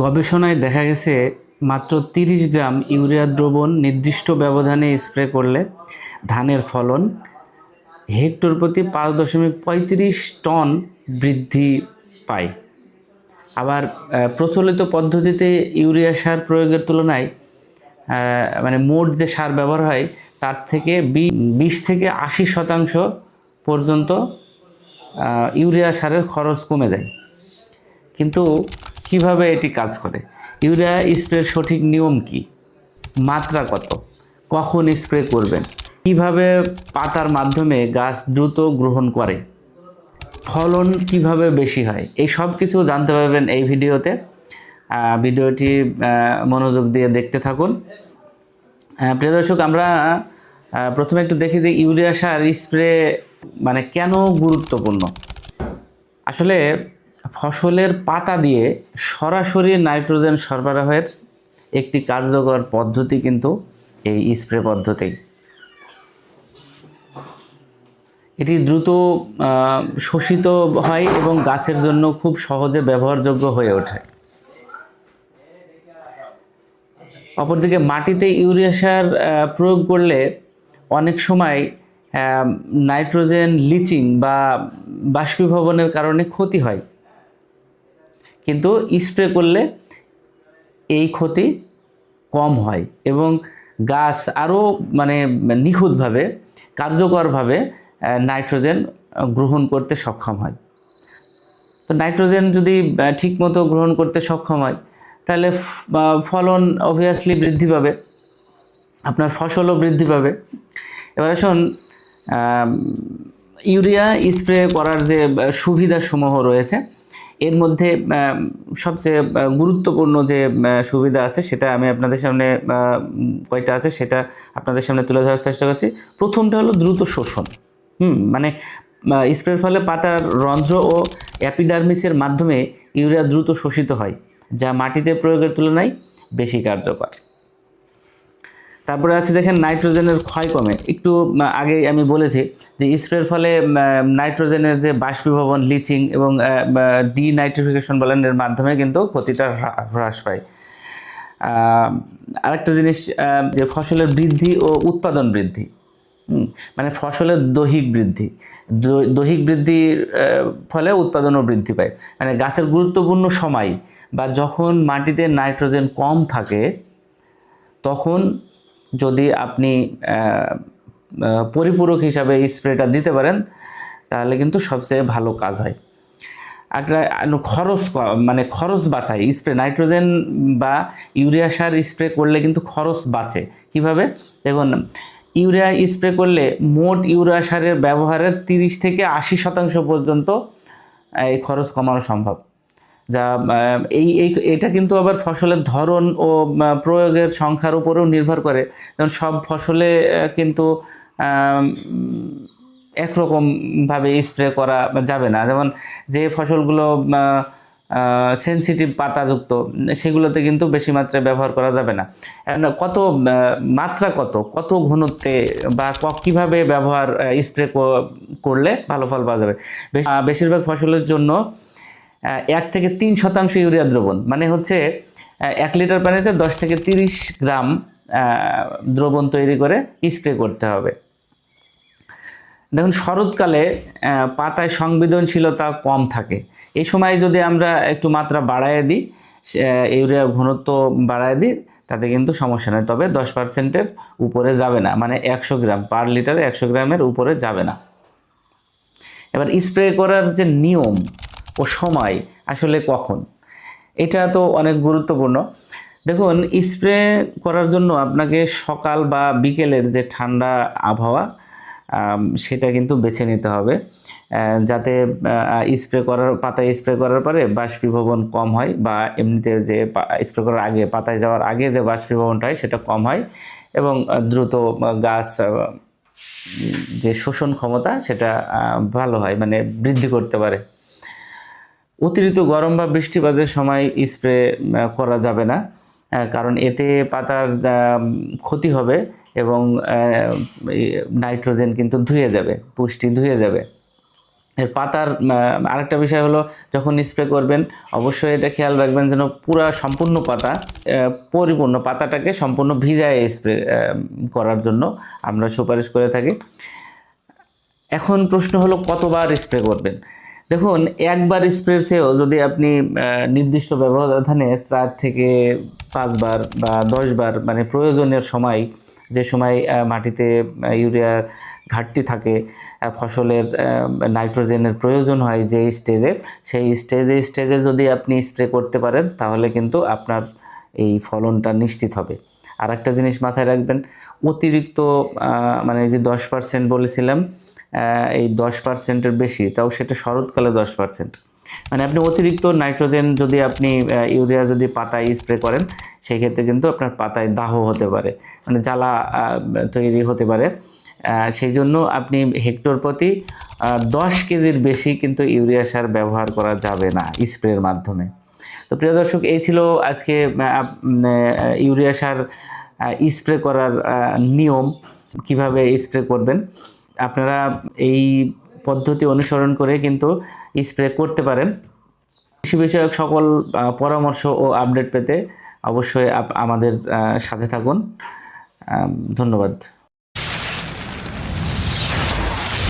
গবেষণায় দেখা গেছে, মাত্র তিরিশ গ্রাম ইউরিয়া দ্রবণ নির্দিষ্ট ব্যবধানে স্প্রে করলে ধানের ফলন হেক্টর প্রতি পাঁচ দশমিক পঁয়ত্রিশ টন বৃদ্ধি পায়। আবার প্রচলিত পদ্ধতিতে ইউরিয়া সার প্রয়োগের তুলনায় মানে মোট যে সার ব্যবহার হয়, তার থেকে বিশ থেকে আশি শতাংশ পর্যন্ত ইউরিয়া সারের খরচ কমে যায়। কিন্তু কীভাবে এটি কাজ করে? ইউরিয়া স্প্রের সঠিক নিয়ম কি? মাত্রা কত? কখন স্প্রে করবেন? কীভাবে পাতার মাধ্যমে গাছ দ্রুত গ্রহণ করে? ফলন কীভাবে বেশি হয়? এই সব কিছু জানতে পারবেন এই ভিডিওতে। ভিডিওটি মনোযোগ দিয়ে দেখতে থাকুন। প্রিয় দর্শক, আমরা প্রথমে একটু দেখি যে ইউরিয়া সার স্প্রে মানে কেন গুরুত্বপূর্ণ? আসলে ফসলের পাতা দিয়ে সরাসরি নাইট্রোজেন সরবরাহের একটি কার্যকর পদ্ধতি কিন্তু এই স্প্রে পদ্ধতি। এটি দ্রুত শোষিত হয় এবং গাছের জন্য খুব সহজে ব্যবহারযোগ্য হয়ে ওঠে। অপরদিকে মাটিতে ইউরিয়া সার প্রয়োগ করলে অনেক সময় নাইট্রোজেন লিচিং বা বাষ্পীভবনের কারণে ক্ষতি হয়। কিন্তু স্প্রে করলে এই ক্ষতি কম হয় এবং গাছ আরও মানে নিখুঁতভাবে, কার্যকরভাবে নাইট্রোজেন গ্রহণ করতে সক্ষম হয়। তো নাইট্রোজেন যদি ঠিকমতো গ্রহণ করতে সক্ষম হয়, তাহলে ফলন অবভিয়াসলি বৃদ্ধি পাবে, আপনার ফসলও বৃদ্ধি পাবে। এবার আসুন ইউরিয়া স্প্রে করার যে সুবিধাসমূহ রয়েছে এর মধ্যে সবচেয়ে গুরুত্বপূর্ণ যে সুবিধা আছে সেটা আমি আপনাদের সামনে কয়টা আছে সেটা আপনাদের সামনে তুলে ধরার চেষ্টা করছি। প্রথমটা হলো দ্রুত শোষণ। হুম মানে স্প্রের ফলে পাতার রন্ধ্র ও অ্যাপিডার্মিসের মাধ্যমে ইউরিয়া দ্রুত শোষিত হয়, যা মাটিতে প্রয়োগের তুলনায় বেশি কার্যকর। তারপরে আছে দেখেন নাইট্রোজেনের ক্ষয় কমে। একটু আগে আমি বলেছি যে স্প্রের ফলে নাইট্রোজেনের যে বাষ্পীভবন, লিচিং এবং ডি নাইট্রিফিকেশন বলেনের মাধ্যমে কিন্তু ক্ষতিটা হ্রা- হ্রাস পায়। আরেকটা জিনিস যে ফসলের বৃদ্ধি ও উৎপাদন বৃদ্ধি মানে ফসলের দৈহিক বৃদ্ধি। দৈহিক বৃদ্ধির ফলে উৎপাদনও বৃদ্ধি পায়। মানে গাছের গুরুত্বপূর্ণ সময় বা যখন মাটিতে নাইট্রোজেন কম থাকে, তখন যদি আপনি পরিপূরক হিসাবে স্প্রেটা দিতে পারেন, তাহলে কিন্তু সবচেয়ে ভালো কাজ হয়। একটা খরচ মানে খরচ বাঁচায়। স্প্রে নাইট্রোজেন বা ইউরিয়া সার স্প্রে করলে কিন্তু খরচ বাঁচে। কীভাবে? দেখুন, ইউরিয়া স্প্রে করলে মোট ইউরিয়া সারের ব্যবহারের তিরিশ থেকে আশি শতাংশ পর্যন্ত এই খরচ কমানো সম্ভব। যা এই এই, এটা কিন্তু আবার ফসলের ধরন ও প্রয়োগের সংখ্যার উপরেও নির্ভর করে। যেমন সব ফসলে কিন্তু একরকমভাবে স্প্রে করা যাবে না। যেমন যে ফসলগুলো সেনসিটিভ পাতাযুক্ত, সেগুলোতে কিন্তু বেশি মাত্রায় ব্যবহার করা যাবে না। কত মাত্রা কত কত ঘনত্বে বা কীভাবে ব্যবহার স্প্রে করলে ভালো ফল পাওয়া যাবে? বেশিরভাগ ফসলের জন্য এক থেকে তিন শতাংশ ইউরিয়া দ্রবণ। মানে হচ্ছে এক লিটার পানিতে দশ থেকে তিরিশ গ্রাম দ্রবণ তৈরি করে স্প্রে করতে হবে। দেখুন, শরৎকালে পাতায় সংবেদনশীলতা কম থাকে। এই সময় যদি আমরা একটু মাত্রা বাড়ায় দিই ইউরিয়ার ঘনত্ব বাড়ায় দিই, তাতে কিন্তু সমস্যা নেই। তবে দশ পার্সেন্টের উপরে যাবে না। মানে একশো গ্রাম, পার লিটারে একশো গ্রামের উপরে যাবে না। এবার স্প্রে করার যে নিয়ম ও সময় আসলে কখন? এটা তো অনেক গুরুত্বপূর্ণ। দেখুন স্প্রে করার জন্য আপনাকে সকাল বা বিকেলের যে ঠান্ডা আবহাওয়া সেটা কিন্তু বেছে নিতে হবে। যাতে স্প্রে করার, পাতায় স্প্রে করার পরে বাষ্পীভবন কম হয় বা এমনিতে যে স্প্রে করার আগে, পাতায় যাওয়ার আগে যে বাষ্পীভবনটা হয়, সেটা কম হয় এবং দ্রুত গাছ যে শোষণ ক্ষমতা, সেটা ভালো হয় মানে বৃদ্ধি করতে পারে। অতিরিক্ত গরম বা বৃষ্টিপাতের সময় স্প্রে করা যাবে না কারণ এতে পাতার ক্ষতি হবে এবং নাইট্রোজেন কিন্তু ধুয়ে যাবে, পুষ্টি ধুয়ে যাবে। এর পাতার আরেকটা বিষয় হলো যখন স্প্রে করবেন, অবশ্যই এটা খেয়াল রাখবেন যেন পুরা সম্পূর্ণ পাতা পরিপূর্ণ পাতাটাকে সম্পূর্ণ ভিজায় স্প্রে করার জন্য আমরা সুপারিশ করে থাকি। এখন প্রশ্ন হলো কতবার স্প্রে করবেন? দেখুন, একবার স্প্রের চেয়েও যদি আপনি নির্দিষ্ট ব্যবধানে চার থেকে পাঁচবার বা দশবার মানে প্রয়োজনের সময়, যে সময় মাটিতে ইউরিয়ার ঘাটতি থাকে ফসলের নাইট্রোজেনের প্রয়োজন হয় যে স্টেজে, সেই স্টেজে স্টেজে যদি আপনি স্প্রে করতে পারেন, তাহলে কিন্তু আপনার এই ফলনটা নিশ্চিত হবে। আর একটা জিনিস মাথায় রাখবেন, অতিরিক্ত মানে যে দশ পার্সেন্ট বলেছিলাম এই দশ পার্সেন্টের বেশি, তাও সেটা শরৎকালে দশ পার্সেন্ট মানে আপনি অতিরিক্ত নাইট্রোজেন যদি আপনি ইউরিয়া যদি পাতায় স্প্রে করেন সেই ক্ষেত্রে কিন্তু আপনার পাতায় দাহ হতে পারে মানে জ্বালা তৈরি হতে পারে। সেই জন্য আপনি হেক্টর প্রতি দশ কেজির বেশি কিন্তু ইউরিয়া সার ব্যবহার করা যাবে না স্প্রের মাধ্যমে। তো প্রিয় দর্শক, এই ছিল আজকে ইউরিয়া সার স্প্রে করার নিয়ম, কীভাবে স্প্রে করবেন। আপনারা এই পদ্ধতি অনুসরণ করে কিন্তু স্প্রে করতে পারেন। কৃষি বিষয়ক সকল পরামর্শ ও আপডেট পেতে অবশ্যই আমাদের সাথে থাকুন। ধন্যবাদ।